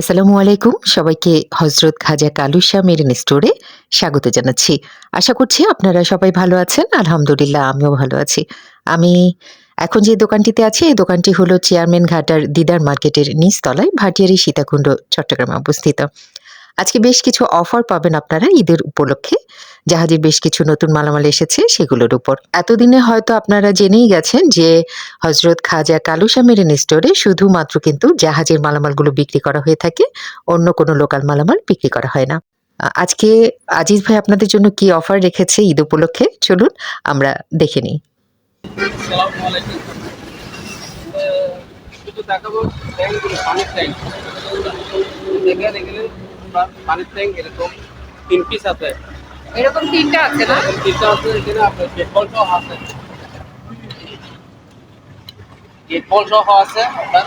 আসসালামু আলাইকুম। সবাইকে হজরত খাজা কালুশা মেরিন স্টোরে স্বাগত জানাচ্ছি। আশা করছি আপনারা সবাই ভালো আছেন। আলহামদুলিল্লাহ, আমিও ভালো আছি। আমি এখন যে দোকানটিতে আছি, এই দোকানটি হলো চেয়ারম্যান ঘাটার দিদার মার্কেটের নিচতলায়, ভাটিয়ারি সীতাকুণ্ড, চট্টগ্রামে অবস্থিত। আজকে বেশ কিছু অফার পাবেন আপনারা ঈদের উপলক্ষে। জাহাজের বেশ কিছু নতুন মালামাল এসেছে সেগুলোর উপর। এতদিনে হয়তো আপনারা জেনেই গেছেন যে হজরত খাজা কালুশা মেরিন স্টোরে শুধুমাত্র কিন্তু জাহাজের মালামালগুলো বিক্রি করা হয়ে থাকে, অন্য কোনো লোকাল মালামাল বিক্রি করা হয় না। আজকে আজিজ ভাই আপনাদের জন্য কি অফার রেখেছে ঈদ উপলক্ষে? চলুন আমরা দেখে নিই। দেখাবো পা- পানির ট্যাঙ্ক এরকম তিন পিস আছে। এরকম তিনটা আছে না? এরকম তিনটা আছে এখানে আপনার গেট বল সহ আছে। গেট বল সহ আছে আপনার।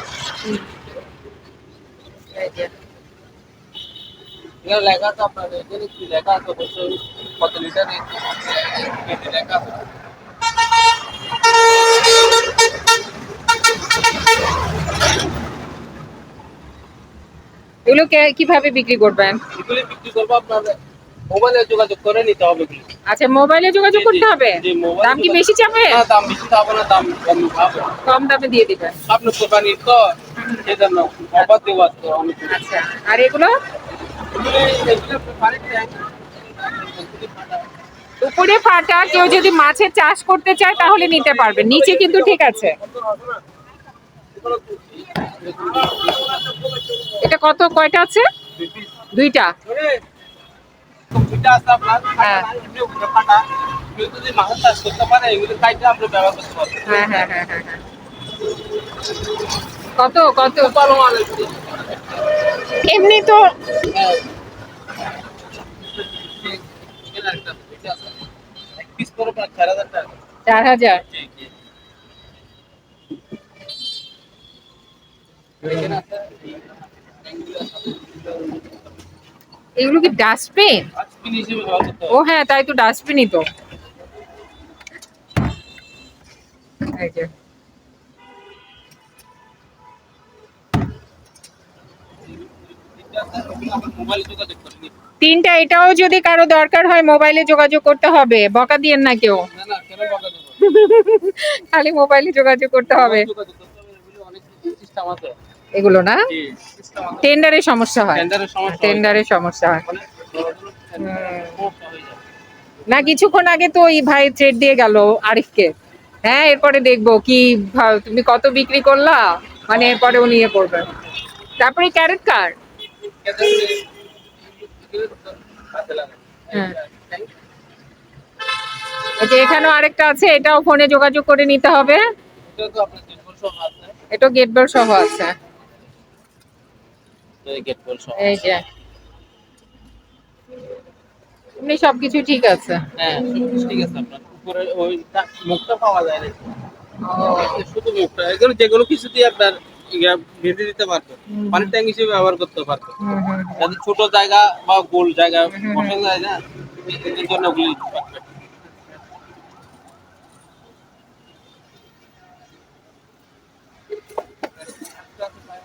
এখানে লেখা আছে আপনার এখানে কি লেখা আছে অবশ্যই কত লিটার লেখা আছে। এগুলো কে- কীভাবে বিক্রি করবেন? এগুলি বিক্রি করব আপনার মোবাইলে যোগাযোগ করে নিতে হবে আচ্ছা মোবাইলে যোগাযোগ করতে হবে? দাম কি বেশি চাবে না দাম বেশি না দাম কম দামে দিয়ে দিবেন। আপনি তো অফার আচ্ছা আর এগুলো? উপরে ফাটা কেউ যদি মাছের চাষ করতে চায় তাহলে নিতে পারবে। নিচে কিন্তু ঠিক আছে। এটা কত? কয়টা আছে? দুইটা। হ্যাঁ। যদি মাছের চাষ করতে পারে এগুলো কি ডাস্টবিন ও হ্যাঁ তাই তো ডাস্টবিনই তো। তিনটা এটাও যদি কারও দরকার হয় মোবাইলে যোগাযোগ করতে হবে। বকা দিয়েন না কেউ? খালি মোবাইলে যোগাযোগ করতে হবে, এগুলো না। টেন্ডারের সমস্যা হয় টেন্ডারের সমস্যা হয়। যায়। না কিছুক্ষণ আগে তো ওই ভাই ট্রেড দিয়ে গেল আরিফকে হ্যাঁ এরপরে দেখব কি তুমি কত বিক্রি করলা মানে এরপরে উনি ইয়ে করবে তারপরে ক্যারেট কার কেন যে এগুলো হাতে লাগে। হ্যাঁ। যে এখানেও আরেকটা আছে এটাও ফোনে যোগাযোগ করে নিতে হবে এটা তো আপনার গেট বল সহ আছে। এটা গেট বেল সহ আছে এই গেট বল সহ। এই যে এমনি সবকিছু ঠিক আছে হ্যাঁ, সবকিছু ঠিক আছে আপনার। উপরে ওইটা মুখটা পাওয়া যায় না। শুধু মুখটা। এগুলো যেগুলো কিছু দিয়ে আপনার ইয়া দিতে। পানির ট্যাঙ্ক হিসেবে ব্যবহার করতে। যাদের ছোট জায়গা বা গোল জায়গা হুম। বসা যায় না জন্য ওগুলি দিতে পারবে। এটাও ডাস্টবিন এটাও ডাস্টবিন এটা ডাস্টবিন হিসেবে যাদের আপনার ডাস্টবিন হিসেবে ব্যবহার করতে পারবে। কিন্তু লকটা ছুটে গেছে। লকটা লাগাতে হবে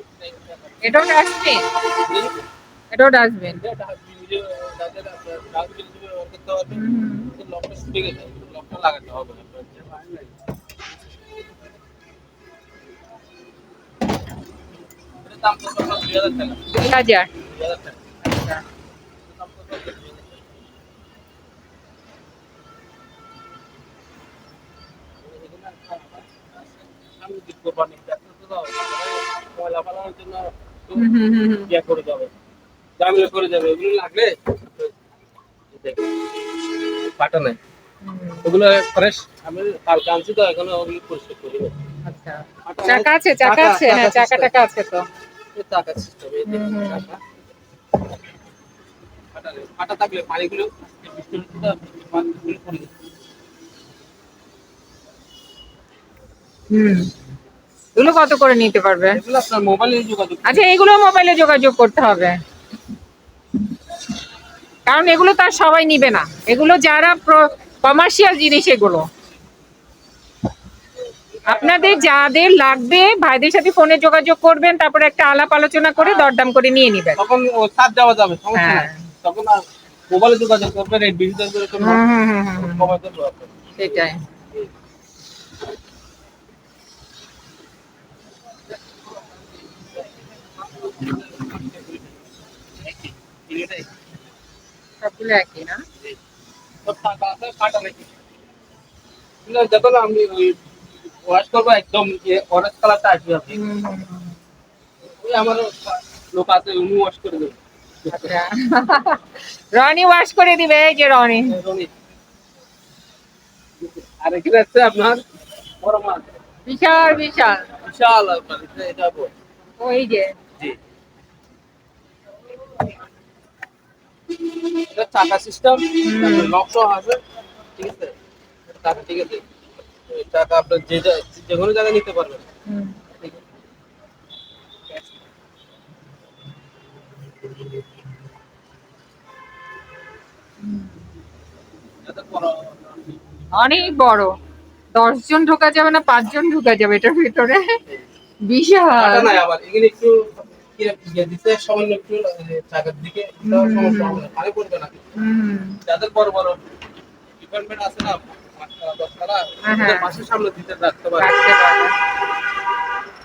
না। এটার দাম কত? আপনার 2000 টাকা। দুই হাজার আচ্ছা দাম কত? 2000 টাকা। কোরবানি। যাতে তো ময়লা ফালানোর জন্য ইয়া করে যাবে করে যাবে ওগুলো লাগলে পাটা নাই ওগুলো ফ্রেশ আমি কালকে আনছি তো এখনও ওগুলো পরিষ্কার করি আচ্ছা চাকা আছে চাকা আছে হ্যাঁ চাকা টাকা আছে তো টাকা সিস্টেম এই হুম, হুম। পাটা থাকলে পানিগুলো পানিগুলো পড়ে হুম এগুলো কত করে নিতে পারবে? আচ্ছা এগুলো মোবাইলে যোগাযোগ করতে হবে। কারণ এগুলো তার সবাই নিবে না। এগুলো যারা কমার্শিয়াল জিনিস এগুলো। আপনাদের যাদের লাগবে ভাইদের সাথে ফোনে যোগাযোগ করবেন তারপরে একটা আলাপ আলোচনা করে দরদাম করে নিয়ে নিবেন। তখন যাবে হ্যাঁ। তখন মোবাইলে যোগাযোগ করবে রেট বেশি দাম করে করবে হুম হুম হুম হুম হুম। কমাই দেবো আপনার। সেটাই এটাই। সবগুলো একই না আমি ওয়াশ করব একদম অরেঞ্জ কালারটা আসবে আপনি হুম, হুম, হুম। ওই আমারও লোক আছে উনি ওয়াশ করে দেবে রনি ওয়াশ করে দিবে এই যে রনি রনি। আর এখানে আছে আপনার বড় মাছ বিশাল বিশাল বিশাল এটা ওই যে এটা চাকা সিস্টেম সহ আছে ঠিক আছে? ঠিক আছে। আপনার যে যা- কোনো জায়গায় নিতে পারবেন। অনেক বড়। দশজন ঢোকা যাবে না পাঁচজন ঢোকা যাবে এটার ভিতরে? বিশাল। আবার একটু দিতে সামান্য একটু এ, দিকে সমস্যা হবে না পানি পড়বে না। যাদের বড় বড় ডিপার্টমেন্ট আছে না পাঁচটা দশতলা হ্যাঁ, হ্যাঁ। দিতে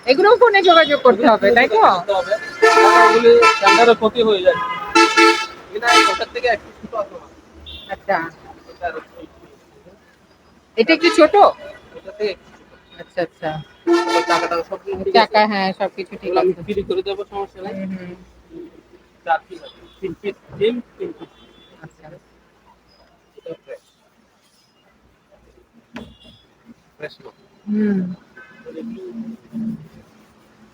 এগুলো ফোনে যোগাযোগ করতে হবে তাই তো? ক্ষতি হয়ে যায় থেকে একটু আচ্ছা। এটা একটু- ছোট? থেকে আচ্ছা আচ্ছা। টাকাটা সব টাকা হ্যাঁ সবকিছু ঠিক আমি আছে। ফ্রি করে দেবো সমস্যা নেই। হুম, হুম, চার পিস তিন পিস ডিম তিন পিস আচ্ছা। হুম।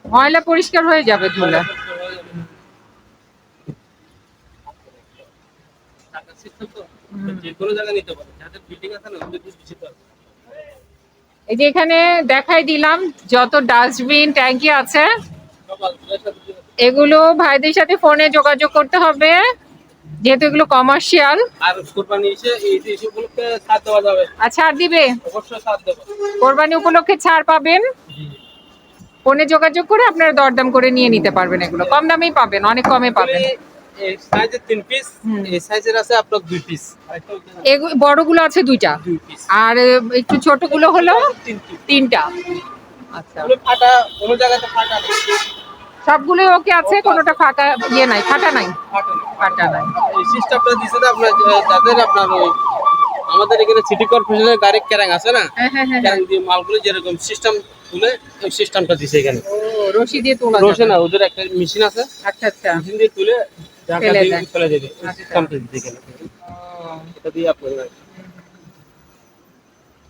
ময়লা পরিষ্কার হয়ে যাবে ধুলে। যে কোনো জায়গায় নিতে পারে। যাদের বিল্ডিং আছে না ওদের বেশি পারে এই যে এখানে দেখাই দিলাম যত ডাস্টবিন ট্যাঙ্কি আছে। এগুলো ভাইদের সাথে ফোনে যোগাযোগ করতে হবে যেহেতু এগুলো কমার্শিয়াল আর কোরবানি এসে এই যে এসবগুলোকে ছাড় দেওয়া যাবে। আর ছাড় দিবে? অবশ্যই ছাড় দেবো। কোরবানি উপলক্ষে ছাড় পাবেন। ফোনে যোগাযোগ করে আপনারা দরদাম করে নিয়ে নিতে পারবেন এগুলো। কম দামেই পাবেন অনেক কমে পাবেন। এই তিন পিস এই সাইজের আছে আপনার দুই পিস বড়গুলো আছে দুইটা? আর একটু ছোটগুলো হলো তিনটা। আচ্ছা। ফাটা কোনো জায়গাতে ফাটা সবগুলোই ওকে আছে কোনোটা ফাঁকা ইয়ে নাই ফাটা নাই? ফাটা নাই। এই সিস্টেমটা দিছে না আপনার যাদের আপনার আমাদের এখানে সিটি কর্পোরেশনের গাড়ি ক্যারাং আছে না? হ্যাঁ হ্যাঁ হ্যাঁ ক্যারাং দিয়ে মালগুলো যেরকম সিস্টেম তুলে ওই সিস্টেমটা দিছে এখানে। রশি দিয়ে তোলা রোশে। না ওদের একটা মেশিন আছে। আচ্ছা আচ্ছা। মেশিন দিয়ে তুলে ফেলে দেয়। ফেলে দেবে ওই আচ্ছা। এটা দিয়ে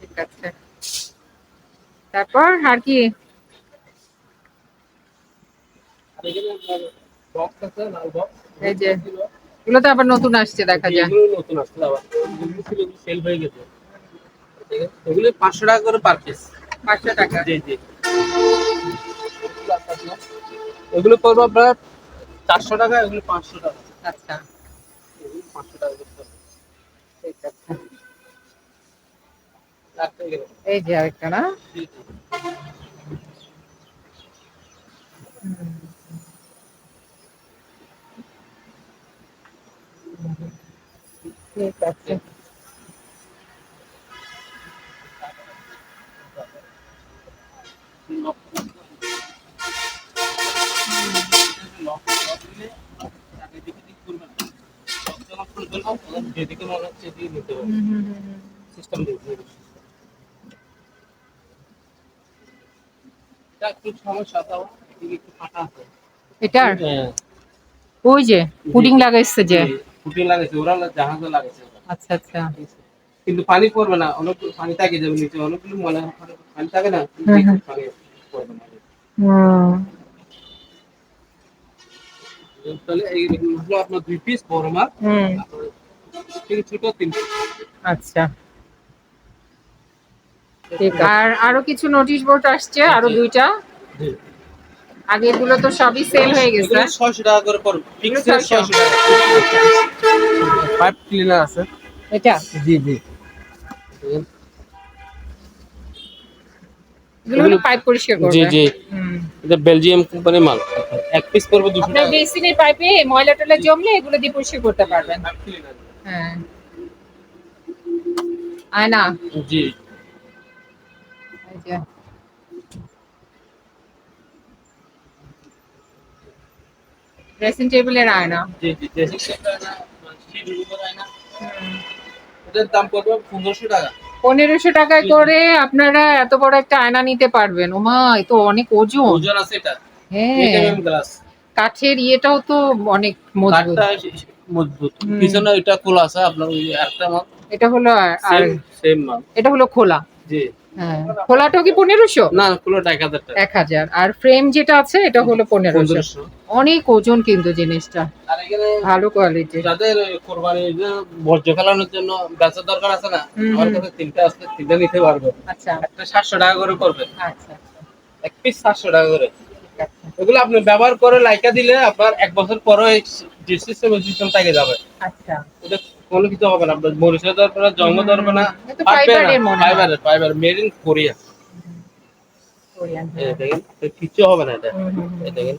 ঠিক আছে। তারপর আর কি? এই যে এগুলো তো আবার নতুন আসছে দেখা যায় এগুলো নতুন আসছে আবার এগুলো ছিল সেল হয়ে গেছে। এগুলো পাঁচশো টাকা করে পার পিস পাঁচশো টাকা। জি জি। এগুলো পড়ব আপনার চারশো টাকা এগুলো পাঁচশো টাকা। আচ্ছা। এগুলো পাঁচশো টাকা। ঠিক আছে। এই যে আরেকটা না। ঠিক আছে। যেদিকে মনে হচ্ছে এদিকে নিতে হবে। হুম, হুম, হুম, হুম। সিস্টেম দিয়ে এটা একটু সমস্যা তাও এদিকে একটু ফাটা আছে। এটার? হ্যাঁ। ওই যে পুডিং লাগাইছে যে। ফুটিং লাগাইছে ওরা জাহাজে লাগাইছে। আচ্ছা আচ্ছা। কিন্তু পানি পড়বে না অনেক পানি থাকে যাবে নিচে অনেকগুলো ময়লা পানি থাকে না পানি পড়বে না। তাহলে এই হলো আপনার দুই পিস বড় মাছ হুম। ঠিক ছোট তিন আচ্ছা। ঠিক আর আরও কিছু নোটিশ বোর্ড আসছে আরও দুইটা। আগে এগুলো তো সবই সেল হয়ে গেছে। এগুলো ছয়শো টাকা করে পড়বে। ফিক্স এগুলো ছয়শো। 600 টাকা। পাইপ ক্লিনার আছে। এটা? জি জি। এগুলো পাইপ পরিষ্কার করবে। জি। জি এটা বেলজিয়াম কোম্পানির মাল। এক পিস পড়বে দুশো আপনার টাকা। বেসিনের পাইপে ময়লা টয়লা জমলে এগুলো দিয়ে পরিষ্কার করতে পারবেন। হ্যাঁ। আয়না। জি। ড্রেসিং টেবিলের আয়না। জি জি ড্রেসিং সেট আয়না। সিঁড়ির উপর আয়না এটার দাম পড়বে পনেরোশো টাকা। পনেরোশো টাকায় করে আপনারা এত বড় একটা আয়না নিতে পারবেন। ওমা এ তো অনেক ওজন। ওজন আছে এটা। হ্যাঁ। কাঠের ইয়েটাও তো অনেক মজবুত। মজবুত। পিছনে এটা খোলা আছে আপনার ওই একটা এটা হলো আর- সেম এটা হলো খোলা। জি। হ্যাঁ। খোলাটাও কি পনেরোশো? না খোলাটা এক হাজার এক হাজার। আর ফ্রেম যেটা আছে এটা হলো পনেরোশো। অনেক ওজন কিন্তু জিনিসটা। ভালো কোয়ালিটির যাদের কোরবানি বর্জ্য ফেলানোর জন্য বেচার দরকার আছে না আমার। কাছে তিনটা আছে তিনটা নিতে পারবে। আচ্ছা। একটা সাতশো টাকা করে পড়বে। আচ্ছা আচ্ছা। এক পিস সাতশো টাকা করে। এগুলো আপনি ব্যবহার করে লাইকা দিলে আপনার এক বছর পরে যে সিস্টেম সিস্টেম থেকে যাবে। আচ্ছা। এটা কোনো কিছু হবে না। আপনার মরিচা ধরবে না জঙ্গ ধরবে না। ফাইবারের fibre made in Korea Korean দেখেন এ কিচ্ছু হবে না এটা। দেখেন।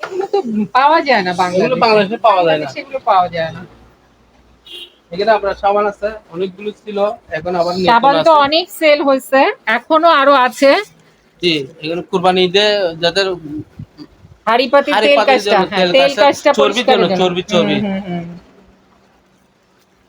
এগুলো তো পাওয়া যায় না বাংলাদেশে। বাংলাদেশে পাওয়া যায় না। সেগুলো পাওয়া যায় না। এখানে আপনার সাবান আছে অনেকগুলো ছিল এখন আবার সাবান তো অনেক সেল হয়েছে এখনও আরও আছে। জি কুরবানি ঈদে যাদের হাড়ি পাতি হাঁড়ি তেল পাতির কাজটা হ্যাঁ, তেল তেল কাজটা, কাজটা চর্বির চর্বি, চর্বি। হুম, হুম, হুম।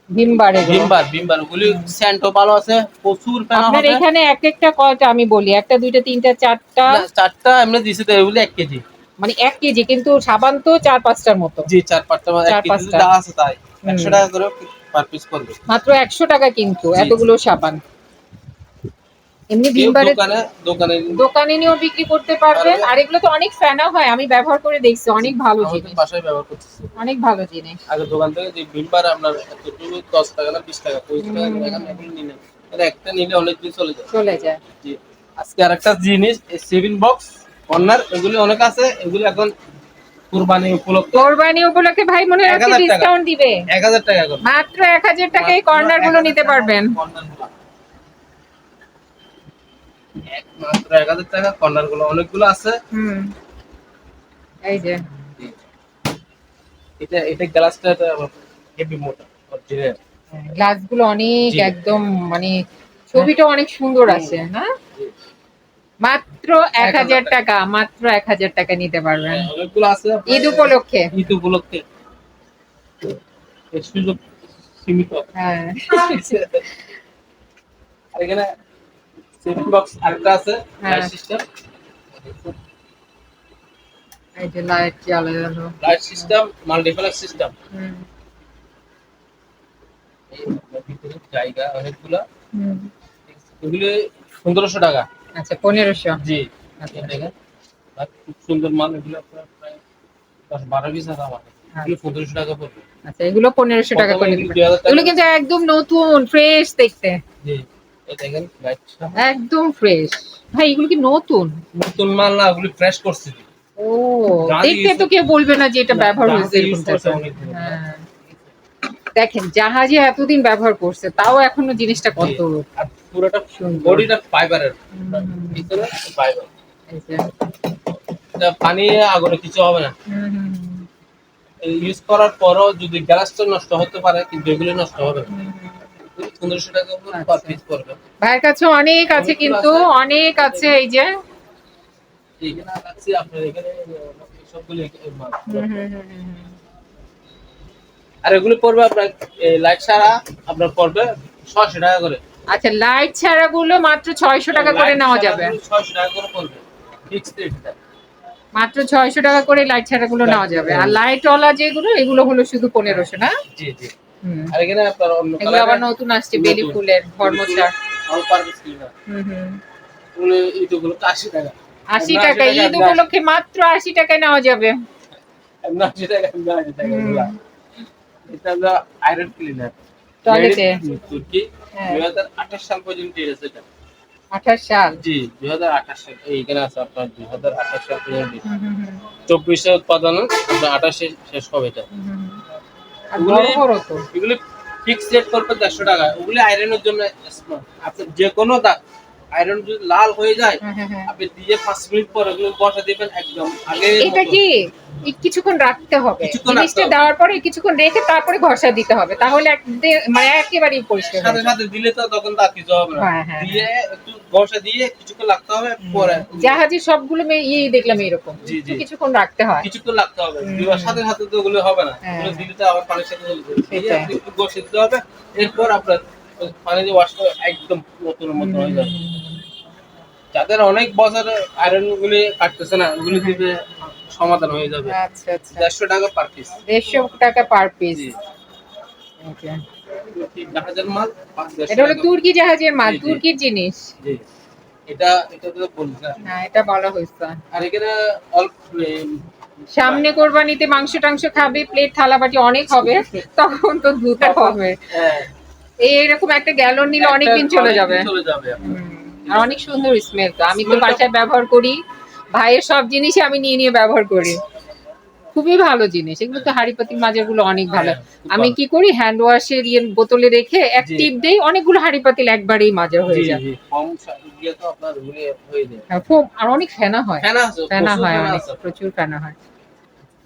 Vim bar Vim bar Vim bar ওগুলি স্যান্টো ভালো আছে প্রচুর ফেনা হবে। এখানে এক একটা কয়টা আমি বলি? একটা দুইটা তিনটা চারটা? চারটা এমনি দিছে তো এগুলি এক কেজি। মানে এক কেজি কিন্তু সাবান তো চার পাঁচটার মতো। জি চার পাঁচটা কেজি। আছে তাই। হুম। একশো টাকা করে পার পিস করবে। মাত্র একশো টাকা কিন্তু এতগুলো সাবান। এমনি কেউ ভিমবারের দোকানে দোকানে নিয়েও বিক্রি করতে পারবেন। আর এগুলো তো অনেক হয় আমি ব্যবহার করে দেখছি অনেক ভালো জিনিস। বাসায় ব্যবহার করতেছে। অনেক ভালো জিনিস। আগে দোকান থেকে যে ভিমবার আপনার এতটুকু দশ টাকা না বিশ টাকা পঁচিশ টাকা হুম। এখন এগুলো এটা একটা নিলে অনেক দিন চলে যায়। চলে যায়। জি। আজকে আরেকটা জিনিস সেভিং বক্স কর্নার এগুলি অনেক আছে এগুলি এখন কুরবানি উপলক্ষে। কোরবানি উপলক্ষে ভাই মনে টাকা। ডিসকাউন্ট দিবে। এক হাজার টাকা করে মাত্র এক হাজার টাকায় কর্নারগুলো নিতে পারবেন। কর্নারগুলো। এক মাত্র এক হাজার টাকা কর্নারগুলো অনেকগুলো আছে। হুম। এই যে। এটা এটা গ্লাসটা হেভি মোটা অরিজিনাল গ্লাসগুলো অনেক একদম মানে ছবিটা অনেক সুন্দর আছে হ্যাঁ মাত্র এক হাজার টাকা। মাত্র এক হাজার টাকা নিতে পারবেন। ঈদ উপলক্ষে। ঈদ উপলক্ষে। সুযোগ সীমিত। হ্যাঁ। এখানে সেভিং বক্স আরেকটা আছে হ্যাঁ। লাইট সিস্টেম এই যে লাইট জ্বালানো লাইট সিস্টেম মাল্টিপ্লেক্স সিস্টেম হুম। জায়গা অনেকগুলো। হুম। এগুলো পনেরোশো টাকা। আচ্ছা পনেরোশো? জি। আচ্ছা। খুব সুন্দর মাল এগুলো আপনার প্রায় দশ বারো পিস আছে আমার হ্যাঁ। এগুলো পনেরোশো টাকা পড়বে। আচ্ছা এগুলো পনেরোশো টাকা করে এগুলো 2000 টাকা। এগুলো কিন্তু একদম নতুন ফ্রেশ দেখতে। জি। দেখেন একদম ফ্রেশ ভাই এগুলো কি নতুন? নতুন মাল না ওগুলো ফ্রেশ করছি। ও দেখতে তো কেউ বলবে না যে এটা ব্যবহার হয়েছে। হ্যাঁ। দেখেন জাহাজে এতদিন ব্যবহার করছে তাও এখনও জিনিসটা কত পুরোটা। বডিটা ফাইবারের ভিতরে ফাইবার পানি আগুনে কিছু হবে না। ইউজ করার পরও যদি গ্যাসটা নষ্ট হতে পারে কিন্তু এগুলো নষ্ট হবে না। টাকা পার আচ্ছা। পিস পড়বে। ভাইয়ের কাছে অনেক আছে কিন্তু অনেক আছে এই যে। এখানে আছে আপনার এখানে সবগুলো। আর এগুলো পড়বে আপনার লাইট ছাড়া আপনার পড়বে ছয়শো টাকা করে। আচ্ছা লাইট ছাড়া গুলো মাত্র ছয়শো টাকা করে নেওয়া যাবে। ছয়শো টাকা করে পড়বে ফিক্সড রেটটা মাত্র ছয়শো টাকা করে লাইট ছাড়া গুলো নেওয়া যাবে। আর লাইট ওয়ালা যেগুলো এগুলো হলো শুধু পনেরোশো না? জি জি। আর এখানে আপনার অন্য এগুলো আবার নতুন আসছে বেলি। ফুলের ধর্মচার। আমার পারবে হুম হুম। ওগুলো ইটগুলো আশি টাকা। আশি এমনি টাকা ঈদ উপলক্ষে মাত্র আশি টাকায় নেওয়া যাবে। টাকা টাকা এটা হলো আয়রন ক্লিনার টয়লেটে তুর্কি হ্যাঁ। সাল পর্যন্ত আছে এটা। আঠাশ সাল? জি দুই হাজার আঠাশ সাল। এইখানে আছে আপনার দুই হাজার আঠাশ সাল পর্যন্ত। উৎপাদন আপনার আঠাশে শেষ হবে এটা। আর এগুলি- বড় বড় তো। এগুলি ফিক্স রেট করবে দেড়শো টাকা। ওগুলি আয়রনের জন্য আপনি যে কোনো দাগ আয়রন যদি লাল হয়ে যায় হ্যাঁ, হ্যাঁ, হ্যাঁ। আপনি দিয়ে মিনিট পর ওগুলো বসা দিবেন একদম আগে এটা কি? কিছুক্ষণ রাখতে হবে। জিনিসটা দেওয়ার পরে কিছুক্ষণ রেখে তারপরে ঘষা দিতে হবে। তাহলে মানে একেবারেই পরিষ্কার সাথে সাথে দিলে তো তখন দাগ কিছু হবে না। হ্যাঁ, হ্যাঁ, দিয়ে একটু বসা দিয়ে কিছুক্ষণ লাগতে হবে পরে জাহাজে সবগুলো দেখলাম এরকম। কিছুক্ষণ রাখতে হয়। কিছুক্ষণ লাগতে হবে। দেওয়ার সাথে সাথে তো ওগুলো হবে না। হ্যাঁ। দিলে তো আবার পানির সাথে একটু বসে দিতে হবে। এরপর আপনার পানি দিয়ে ওয়াশ করে একদম নতুন মতো হয়ে যাবে। যাদের অনেক বছর আয়রন গুলি কাটতেছে না ওগুলি দিতে সমাধান হয়ে যাবে। আচ্ছা আচ্ছা। দেড়শো টাকা পার পিস দেড়শো টাকা পার পিস জাহাজের মাল? এটা হলো তুর্কি জাহাজের মাল। তুর্কির জিনিস। জি। এটা এটা তো বলছি না। এটা বলা হয়েছে। আর এখানে অল্প সামনে কোরবানিতে মাংস টাংস খাবে প্লেট থালা বাটি অনেক হবে তখন তো ধুতে হবে। হ্যাঁ, এই এরকম একটা গ্যালন নিলে অনেকদিন চলে যাবে। চলে যাবে। আর অনেক সুন্দর স্মেল তো। আমি তো বাসায় ব্যবহার করি। ভাইয়ের সব জিনিসই আমি নিয়ে নিয়ে ব্যবহার করি। খুবই ভালো জিনিস। এগুলো তো হাড়িপাতির মাজারগুলো অনেক ভালো। হ্যাঁ, আমি কি করি? হ্যান্ড ওয়াশের ইয়ে বোতলে রেখে এক টিপ দেই অনেকগুলো হাড়িপাতিল একবারেই মাজা হয়ে যায়। ওগুলি হয়ে আর অনেক ফেনা হয়। ফেনা হয় অনেক প্রচুর ফেনা হয়।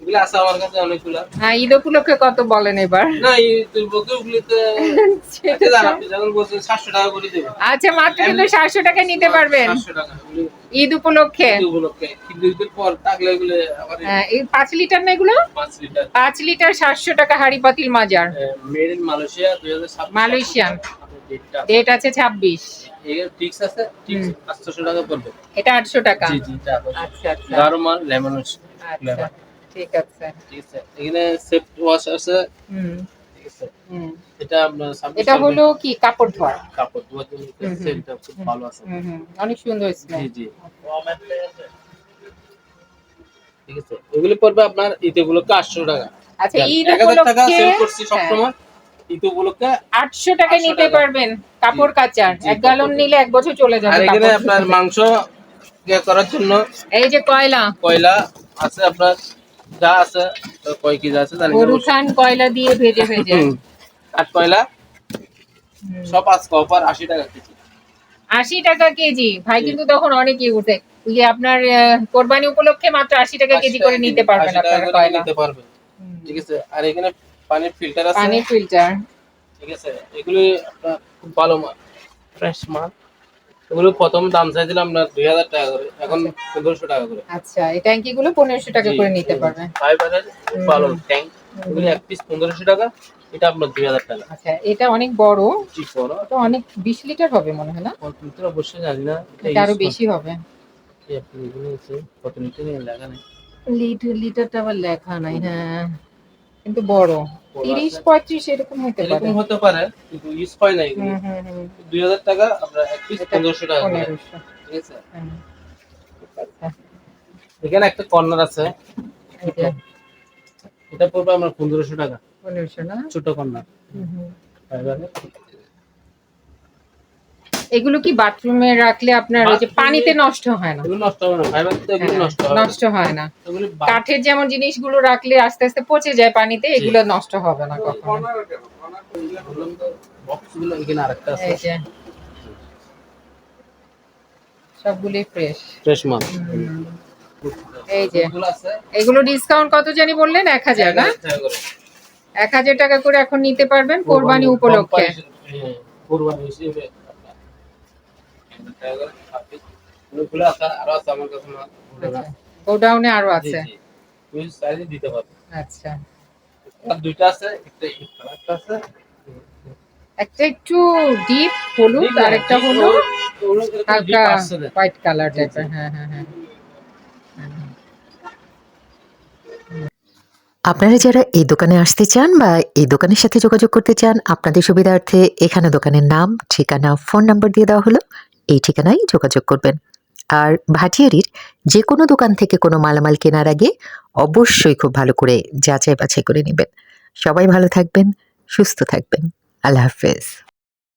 এগুলো আছে আমার কাছে অনেকগুলা। হ্যাঁ ঈদ উপলক্ষে কত বলেন এবার? না এই দুর্ভোগে ওগুলিতে আচ্ছা দাঁড়া, আপনি যখন বলছেন সাতশো টাকা করে দেবেন আচ্ছা মাত্র কিন্তু সাতশো টাকা নিতে পারবেন। সাতশো টাকা ঈদ উপলক্ষে? ঈদ উপলক্ষে কিন্তু ঈদের পর থাকলে এগুলো আবার হ্যাঁ, এই লিটার না এগুলো? লিটার। টাকা হাড়ি পাতিল মাজার। মেড ইন মালয়েশিয়া দুই হাজার ছাব্বিশ। মালয়েশিয়ান। ডেট আছে। আছে। টাকা পড়বে। এটা আটশো টাকা। জি জি আচ্ছা আচ্ছা। মাল লেমন। আচ্ছা। ঠিক আছে। ঠিক আছে। এখানে সেফ ওয়াশ আছে। হুম। ঠিক আছে। হুম। এটা আপনার ছাব্বিশ এটা হলো কি? কাপড় ধোয়া। কাপড় ধোয়ার জন্য হুম, হুম। খুব ভালো আছে। হুম হুম। অনেক সুন্দর স্মেল জি জি। ঠিক আছে। এগুলো পড়বে আপনার ঈদ উপলক্ষে আটশো টাকা। আচ্ছা ঈদ টাকা সেল করছি সবসময় উপলক্ষে আটশো টাকা নিতে পারবেন। কাপড় কাচার। এক গ্যালন নিলে এক বছর চলে যাবে আর এখানে আপনার মাংস ইয়ে করার জন্য এই যে কয়লা। কয়লা আছে আপনার যা আছে কয় কেজি আছে জানি না গরু অবশ্য। খান কয়লা দিয়ে ভেজে ভেজে। কাঠ কয়লা? সব আজকে অফার আশি টাকা কেজি। আশি টাকা কেজি। ভাই কিন্তু তখন অনেক ইয়ে উঠে যে আপনার আহ, কোরবানি উপলক্ষে মাত্র আশি টাকা কেজি করে নিতে পারবেন আপনারা কয়লা। নিতে পারবেন। ঠিক আছে? আর এখানে পানির ফিল্টার আছে? পানি ফিল্টার। ঠিক আছে? এগুলি আপনার খুব ভালো মাল। ফ্রেশ মাল। এগুলো প্রথম দাম চাইছিলাম আপনার দুই হাজার টাকা করে এখন পনেরোশো টাকা করে। আচ্ছা এই ট্যাঙ্কি গুলো পনেরোশো টাকা করে নিতে পারবেন। ফাইবারের। ভালো ট্যাঙ্ক এগুলি এক পিস পনেরোশো টাকা এটা আপনার দুই হাজার টাকা। আচ্ছা এটা অনেক বড় বড়। এটা অনেক বিশ লিটার হবে মনে হয় না? লিটার অবশ্যই জানি না এটা আরও বেশি হবে। কত লিটার লেখা নেই? লিটার লিটারটা আবার লেখা নাই হ্যাঁ। কিন্তু বড়। তিরিশ পঁয়ত্রিশ এরকম হতে পারে। এরকম হতে পারে কিন্তু ইউজ হয় না এগুলো। দুই হাজার টাকা আমরা এক পিস পনেরোশো টাকা ঠিক আছে? এখানে একটা কর্নার আছে। এটা পড়বে আমরা পনেরোশো টাকা। পনেরোশো না? ছোট কর্নার এগুলো কি বাথরুমে রাখলে আপনার ওই যে পানিতে নষ্ট হয় না? এগুলো নষ্ট হবে না ফাইবার তো এগুলো হ্যাঁ, নষ্ট হবে। নষ্ট হয় না। কাঠের যেমন জিনিসগুলো রাখলে আস্তে আস্তে পচে যায় পানিতে এগুলো নষ্ট হবে না কখনো। বক্সগুলো এখানে আরেকটা আছে। সবগুলোই ফ্রেশ ফ্রেশ মাল। এই যে। এগুলো ডিসকাউন্ট কত জানি বললেন? এক হাজার না। এক হাজার টাকা করে এখন নিতে পারবেন কোরবানি উপলক্ষে। হ্যাঁ, কোরবানি হিসেবে আপনার আরও আছে। আমার কাছে গোডাউনে আরও আছে জি। তুই দিতে পারবে। আচ্ছা। আর দুইটা আছে একটা আছে। একটা একটু ডিপ হলুদ আর একটা হলো হালকা হোয়াইট কালার টাইপের হ্যাঁ হ্যাঁ হ্যাঁ। আপনারা যারা এই দোকানে আসতে চান বা এই দোকানের সাথে যোগাযোগ করতে চান আপনাদের সুবিধার্থে এখানে দোকানের নাম ঠিকানা ফোন নাম্বার দিয়ে দেওয়া হলো। এই ঠিকানায় যোগাযোগ করবেন। আর ভাটিয়ারির যে কোনো দোকান থেকে কোনো মালামাল কেনার আগে অবশ্যই খুব ভালো করে যাচাই বাছাই করে নেবেন। সবাই ভালো থাকবেন, সুস্থ থাকবেন। আল্লাহ হাফেজ।